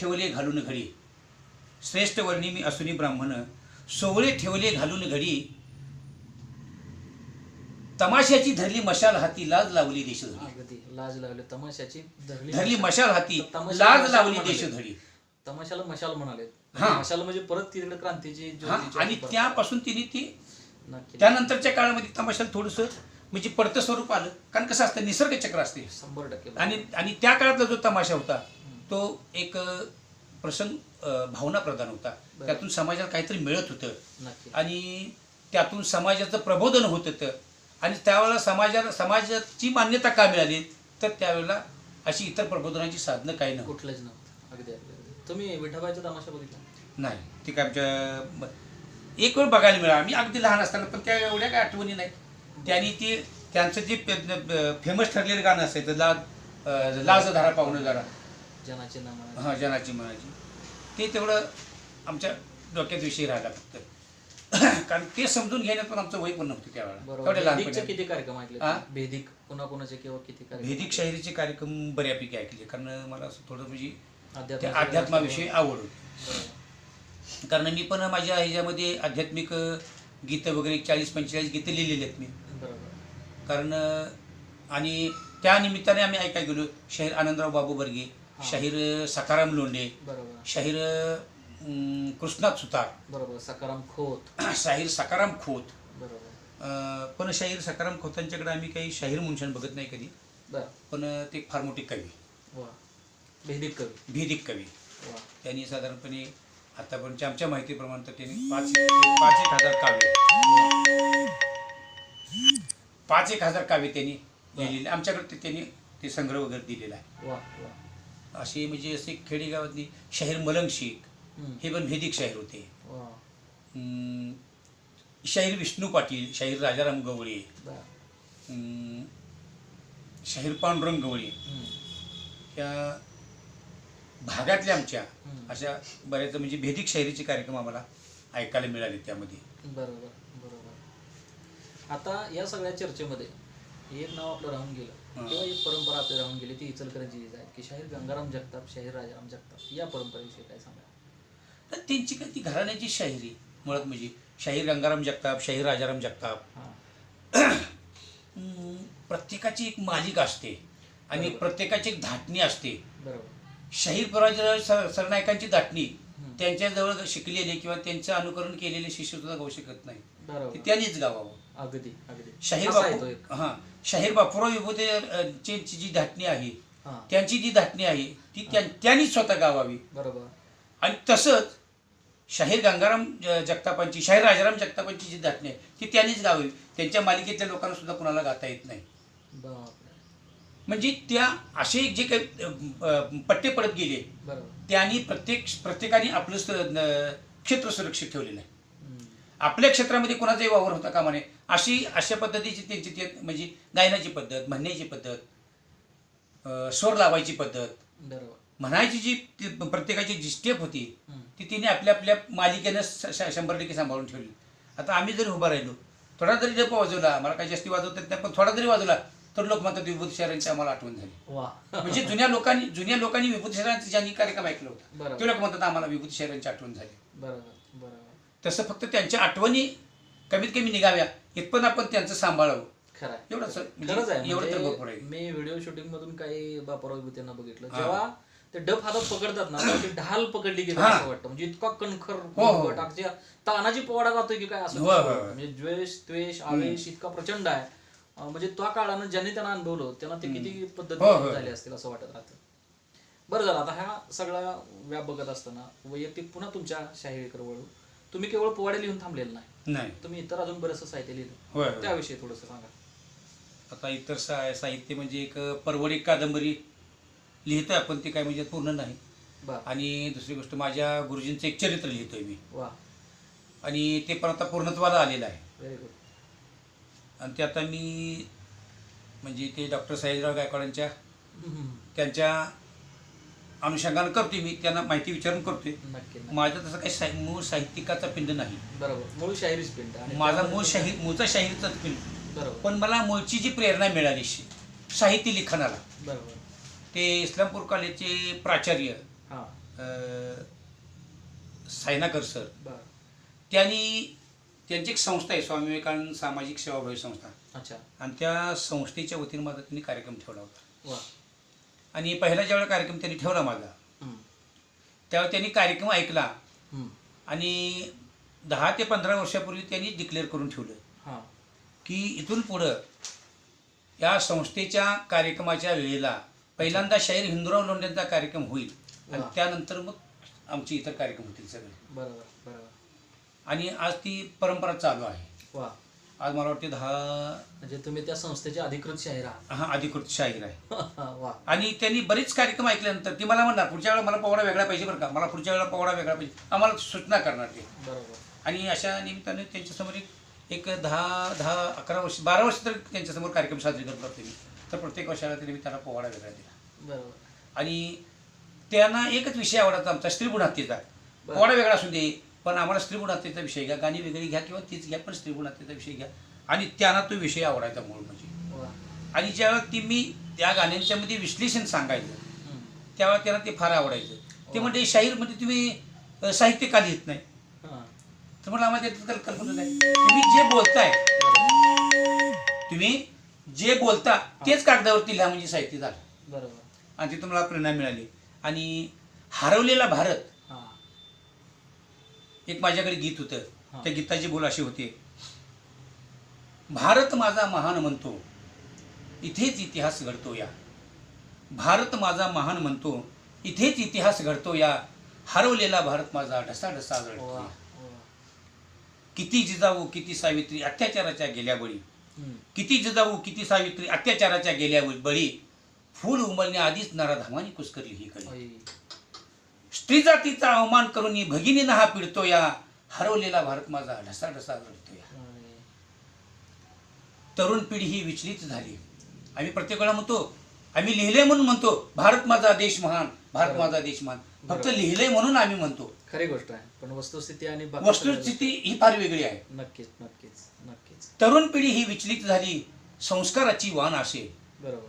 ठेवले घालून घडी श्रेष्ठ वर्णी मी असुनी ब्राह्मण सोवळे ठेवले घालून घडी तमाशाची धरली मशाल हाती लाज लावली देश लाज लावली. तमाशाची धरली धरली मशाल. हाती लाज लावली म्हणाले. देश धरी तमाशाला मशाल म्हणाले. हा. मशाल म्हणजे परत तिकडे क्रांतीची आणि त्यापासून तिने ती त्यानंतरच्या काळामध्ये तमाशाला थोडंसं म्हणजे पडतं स्वरूप आलं. कारण कसं असतं निसर्ग चक्र असते. शंभर टक्के. आणि आणि त्या काळातला जो तमाशा होता तो एक प्रसंग भावना प्रधान होता. त्यातून समाजाला काहीतरी मिळत होतं. आणि त्यातून समाजाचं प्रबोधन होत होतं. आणि त्यावेळेला समाजाला समाजाची मान्यता का मिळाली तर त्यावेळेला अशी इतर प्रबोधनाची साधनं काही नव्हती. कुठलंच नव्हतं. अगदी. तुम्ही विठाबाईचा तमाशा बघितला? नाही. ती काय आमच्या म- एक वेळ बघायला मिळाला. आम्ही अगदी लहान असताना पण त्या एवढ्या काय आठवणी नाहीत त्यांनी ती त्यांचं जे फेमस ठरलेलं गाणं असायचं लाज लाज धारा पाहुणं जरा. जनाचे नाम हां जनाची मनाची ते तेवढं आमच्या डोक्यात विषय राहिला फक्त. कारण ते समजून घेण्यात पण आमचं वय पण नव्हतं त्यावेळेला. बरोबर. तेवढ्या भेदिकचे लहानपणी किती कार्यक्रम ऐकले हा? भेदिक कुणाकुणाचे किंवा किती भेदिक शाहिरीचे कार्यक्रम बऱ्यापैकी ऐकले. कारण मला असं थोडं म्हणजे अध्यात्माविषयी आवड होती. बरोबर. कारण मी पण माझ्या ह्याच्यामध्ये आध्यात्मिक अ, गीतं वगैरे चाळीस पंचेचाळीस गीतं लिहिलेली आहेत मी. बरोबर. कारण अ, आणि त्या निमित्ताने आम्ही ऐकाय गेलो. शाहीर आनंदराव बाबू बर्गे हा. शाहीर अ, सखाराम लोंढे बरोबर. शाहीर कृष्णात सुतार. बरोबर. सकाराम खोत. शाहीर सकाराम खोत. बरोबर. पण शाहीर सकाराम खोतांच्याकडे आम्ही काही शाहीर मुंशन बघत नाही कधी. पण ते फार मोठे कवी. भेदिक कवी. भेदिक कवी. त्यांनी साधारणपणे आतापर्यंतच्या आमच्या माहितीप्रमाणे तर त्यांनी पाच पाच एक हजार काव्य. पाच एक हजार काव्य त्यांनी लिहिलेली. आमच्याकडे ते त्यांनी ते संग्रह वगैरे दिलेला आहे. वा वा. असे म्हणजे असे खेडेगावातली शाहीर मलंग शेख. हे पण भेदिक शाहीर होते शाहीर विष्णू पाटील शाहीर राजाराम गवळे शाहीर पांडुरंग गवळे. या भागातल्या आमच्या. अशा बऱ्याच म्हणजे भेदिक शाहिरीचे कार्यक्रम आम्हाला ऐकायला मिळाले त्यामध्ये बरोबर बरोबर आता या सगळ्या चर्चेमध्ये एक नाव आपलं राहून गेलं हा. किंवा एक परंपरा आपली राहून गेली ती इचलकरंजी आहे की शाहीर गंगाराम जगताप शाहीर राजाराम जगताप या परंपरेविषयी काय सांगा तर त्यांची काय ती घराण्याची शाहिरी मुळात म्हणजे शाहीर गंगाराम जगताप शाहीर राजाराम जगताप हां प्रत्येकाची एक मालिका असते आणि. प्रत्येकाची एक धाटणी असते बरोबर शाहीर सर सरनायकांची धाटणी. त्यांच्याजवळ शिकलेले किंवा त्यांचं अनुकरण केलेले शिष्य सुद्धा गाऊ शकत नाही. ते त्यांनीच गावावं. अगदी शाहीर बापू हां. शाहीर बापूराव विभूते जी धाटणी आहे त्यांची जी धाटणी आहे ती त्या- त्यांनीच स्वतः गावावी. बरोबर. आणि तसंच शाहीर गंगाराम जगतापांची शाहीर राजाराम जगतापांची जी धाटणी आहे ती त्यांनीच गावी त्यांच्या मालिकेतल्या लोकांना सुद्धा कुणाला गाता येत नाही. म्हणजे त्या असे जे काही पट्टे पडत गेले त्यांनी प्रत्येक प्रत्येकाने आपलं क्षेत्र सुरक्षित ठेवलेलं आहे. आपल्या क्षेत्रामध्ये कोणाचाही वावर होता कामा नये. अशी अशा पद्धतीची त्यांची ते म्हणजे गायनाची पद्धत म्हणण्याची पद्धत स्वर लावायची पद्धत म्हणायची जी प्रत्येकाची जी स्टेप होती. ती तिने आपल्या आपल्या मालिकेनं शंभर टक्के सांभाळून ठेवली. आता आम्ही जरी उभा राहिलो थोडा जरी डप वाजवला मला काही जास्ती वाजवता नाही पण थोडा जरी वाजवला तर लोक म्हणतात विभूती शहरांची आम्हाला आठवण झाली. वा. म्हणजे जुन्या लोकांनी जुन्या लोकांनी विभूती शहरांचं ज्यांनी कार्यक्रम ऐकलं होतं बरोबर. ते लोक म्हणतात आम्हाला विभूती शहरांची आठवण झाली. बरोबर बरोबर. तसं फक्त त्यांच्या आठवणी कमीत कमी निघाव्या इथपण आपण त्यांचं सांभाळावं. खरं आहे. एवढंच म्हणजे खरंच आहे. एवढं तर म्हणजे आहे. मी व्हिडिओ शूटिंग मधून काही बापराव विभूतींना बघितलं. हा. जेव्हा ते डब हातात पकडतात ना तेव्हा ती ढाल पकडली गेली हा. असं वाटतं. म्हणजे इतका कणखर हो, हो. अगदी तानाजी पोवाडा जातोय की काय असं. म्हणजे द्वेष द्वेष आवेश इतका प्रचंड आहे. म्हणजे त्या काळानं ज्यांनी त्यांना अनुभवलं त्यांना ते किती हो, पद्धतीने हो. झाले असतील असं वाटत राहतं. बरं झालं आता ह्या सगळ्या व्याप बघत असताना वैयक्तिक पुन्हा तुमच्या शाहिरीकडे वळू तुम्ही केवळ पोवाडे लिहून थांबलेलं नाही. नाही. तुम्ही इतर अजून बरंचसं साहित्य लिहिलं. त्याविषयी थोडंसं सांगा. आता इतर साहित्य म्हणजे एक परवडी कादंबरी लिहितोय आपण ते काय म्हणजे पूर्ण नाही. आणि दुसरी गोष्ट माझ्या गुरुजींचं एक चरित्र लिहितोय मी. वा. आणि ते पण आता पूर्णत्वाला आलेलं आहे. व्हेरी गुड आणि ते आता मी म्हणजे ते डॉक्टर साईजराव गायकवाडांच्या त्यांच्या अनुषंगानं करतोय मी त्यांना माहिती विचारून नक्की. माझं तसं काही साहि मूळ साहित्यिकाचा पिंड नाही. बरोबर. मूळ शाहिरीच पिंड माझा मूळ शाहीर मूळचा शाहीरचाच पिंड. बरोबर. पण मला मूळची जी प्रेरणा मिळाली साहित्य लिखाणाला बरोबर. ते इस्लामपूर कॉलेजचे प्राचार्य हा. सायनाकर सर. त्यांनी त्यांची एक संस्था आहे स्वामी विवेकानंद सामाजिक सेवाभावी संस्था. अच्छा. आणि त्या संस्थेच्या वतीने माझा त्यांनी कार्यक्रम ठेवला होता. वा. आणि पहिला ज्यावेळेला कार्यक्रम त्यांनी ठेवला माझा. त्यावेळी त्यांनी कार्यक्रम ऐकला. आणि दहा ते पंधरा वर्षापूर्वी त्यांनी डिक्लेअर करून ठेवलं. की इथून पुढं या संस्थेच्या कार्यक्रमाच्या वेळेला पहिल्यांदा शाहीर हिंदुराव लोंढ्यांचा कार्यक्रम होईल. आणि. त्यानंतर मग आमचे इतर कार्यक्रम होतील सगळे. बरोबर. आणि आज ती परंपरा चालू आहे. वा. आज मला वाटते दहा म्हणजे तुम्ही त्या संस्थेचे अधिकृत शाहीर आहात. हा अधिकृत शाहीर आहे. वा. आणि त्यांनी बरेच कार्यक्रम ऐकल्यानंतर ती मला म्हणणार पुढच्या वेळेला मला पोवाडा वेगळा पाहिजे बरं का? मला पुढच्या वेळेला पोवाडा वेगळा पाहिजे. आम्हाला सूचना करणार ते. बरोबर. आणि अशा निमित्ताने त्यांच्यासमोर एक एक दहा दहा अकरा वर्ष बारा वर्ष तर त्यांच्यासमोर कार्यक्रम साजरे करत होते मी. तर प्रत्येक वर्षाला तरी मी त्यांना पोवाडा वेगळा दिला. बरोबर. आणि त्यांना एकच विषय आवडायचा आमचा स्त्रीगुण हत्येचा. पोवाडा वेगळा असू दे पण आम्हाला स्त्रीगुण हत्येचा विषय घ्या. गाणी वेगळी घ्या किंवा तीच घ्या पण स्त्रीगुण हत्येचा विषय घ्या. आणि त्यांना तो विषय आवडायचा मूळ म्हणजे. आणि ज्यावेळेला ती मी त्या गाण्यांच्यामध्ये विश्लेषण सांगायचं. त्यावेळेला त्यांना ते फार आवडायचं. ते. म्हणजे शाहीर म्हणजे तुम्ही साहित्य का लिहित नाही. तर मला आम्हाला त्यात कल- कल्पना नाही. तुम्ही जे बोलताय तुम्ही जे बोलता तेच कागदावरती लिहा म्हणजे साहित्य झालं. बरोबर. आणि तिथून मला प्रेरणा मिळाली. आणि हरवलेला भारत एक माझ्याकडे गीत हा. होतं त्या गीताची बोल अशी होते भारत माझा महान म्हणतो इथेच इतिहास घडतो या भारत माझा महान म्हणतो इथेच इतिहास घडतो या हरवलेला भारत माझा ढसा ढसा घडतो. किती जिजाऊ किती सावित्री अत्याचाराच्या गेल्या बळी. किती जिजाऊ किती सावित्री अत्याचाराच्या गेल्या बळी फूल उमलण्याआधीच नराधामाने कुसकरली ही कळी. स्त्री जातीचा अवमान करून भगिनीनं हा पिडतो या हरवलेला भारत माझा ढसा ढसा रडतो या. तरुण पिढी ही विचलित झाली. आम्ही प्रत्येक वेळा म्हणतो आम्ही लिहिले म्हणून म्हणतो भारत माझा देश महान भारत. माझा देश महान. फक्त. लिहिले म्हणून आम्ही म्हणतो. खरी गोष्ट आहे. पण वस्तुस्थिती आणि वस्तुस्थिती ही फार वेगळी आहे. नक्कीच नक्कीच नक्कीच. तरुण पिढी ही विचलित झाली संस्काराची वाण असे बरोबर.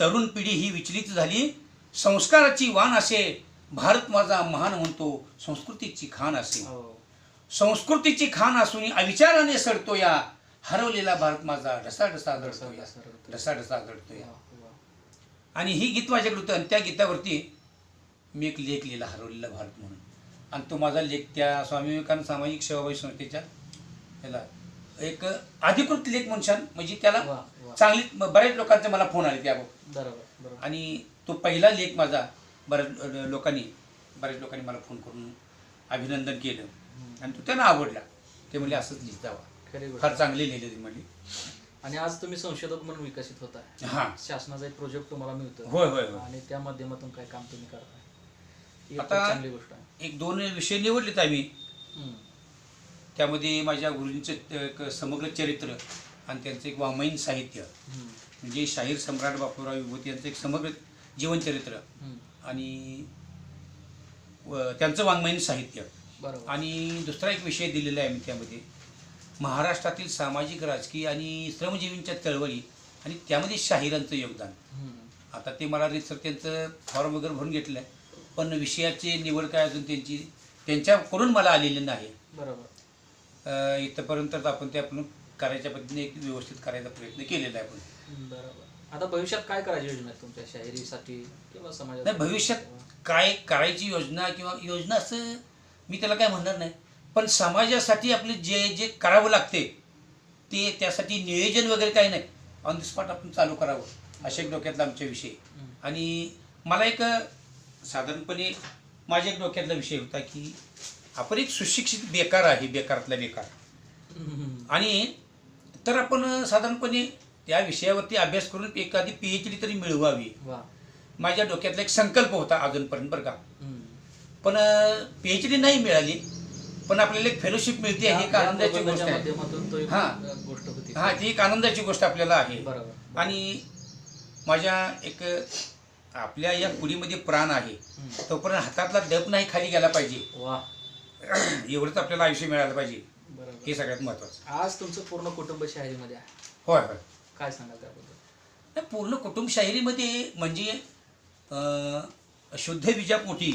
तरुण पिढी ही विचलित झाली संस्काराची वाण असे भारत माझा महान म्हणतो संस्कृतीची खान असे. हो. संस्कृतीची खान असून अविचाराने सडतो या हरवलेला भारत माझा ढसा ढसा जडतो या ढसा. ढसा जडतो या. आणि ही गीत माझ्याकडे होतं आणि त्या गीतावरती मी एक लेख लिहिला हरवलेला भारत म्हणून. आणि तो माझा लेख त्या स्वामी विवेकानंद सामाजिक सेवाभावी संस्थेच्या याला एक अधिकृत लेख म्हणशान म्हणजे त्याला. चांगली बऱ्याच लोकांचे मला फोन आले बरोबर. आणि तो पहिला लेख माझा बऱ्याच लोकांनी बऱ्याच लोकांनी मला फोन करून अभिनंदन केलं. आणि तो त्यांना आवडला. ते म्हणले असंच लिहित जावा. फार चांगले लिहिले ते म्हणले आणि आज तुम्ही संशोधक म्हणून विकसित होत हां. शासनाचा एक प्रोजेक्ट तुम्हाला मिळतो होय होय आणि त्या माध्यमातून काय काम तुम्ही करताय? आता- चांगली गोष्ट आहे. एक दोन विषय निवडलेत आम्ही. त्यामध्ये माझ्या गुरुजींचं एक समग्र चरित्र आणि त्यांचं एक वाङ्मयीन साहित्य. म्हणजे शाहीर सम्राट बापूराव विभूती यांचं एक समग्र जीवनचरित्र. आणि त्यांचं वाङ्मयीन साहित्य. बरोबर. आणि दुसरा एक विषय दिलेला आहे मी त्यामध्ये. महाराष्ट्रातील सामाजिक राजकीय आणि श्रमजीवींच्या चळवळी आणि त्यामध्ये शाहिरांचं योगदान. आता ते मला रिसर त्यांचं फॉर्म वगैरे भरून घेतलं आहे पण विषयाची निवड काय अजून त्यांची त्यांच्याकडून मला आलेली नाही. बरोबर. इथंपर्यंत तर आपण ते आपण करायच्या पद्धतीने एक व्यवस्थित करायचा प्रयत्न केलेला आहे आपण. बरोबर. आता भविष्यात काय करायची योजना आहे तुमच्या शाहिरीसाठी किंवा समाजात नाही भविष्यात काय करायची योजना किंवा योजना असं मी त्याला काय म्हणणार नाही. पण समाजासाठी आपले जे जे करावं लागते ते त्यासाठी नियोजन वगैरे काही नाही. ऑन द स्पॉट आपण चालू करावं अशा एक डोक्यातला आमच्या विषय. आणि मला एक साधारणपणे माझ्या एक डोक्यातला विषय होता की आपण एक सुशिक्षित बेकार आहे बेकारातला बेकार. आणि तर आपण साधारणपणे त्या विषयावरती अभ्यास करून एखादी पी एच डी तरी मिळवावी. माझ्या डोक्यातला एक संकल्प होता अजूनपर्यंत बरं का. पण पी एच डी नाही मिळाली पण आपल्याला एक फेलोशिप मिळते ही एक आनंदाची गोष्ट आहे. हा. हा ती एक आनंदाची गोष्ट आपल्याला आहे. बरोबर. आणि माझ्या एक आपल्या या कुडीमध्ये प्राण आहे. तोपर्यंत हातातला डप नाही खाली गेला पाहिजे. एवढंच आपल्याला आयुष्य मिळालं पाहिजे. बरोबर. हे सगळ्यात महत्वाचं आज तुमचं पूर्ण कुटुंब शाहिरीमध्ये आहे. होय होय. काय सांगाल त्याबद्दल? नाही, पूर्ण कुटुंबशाहिरीमध्ये म्हणजे शुद्ध बीजापोटी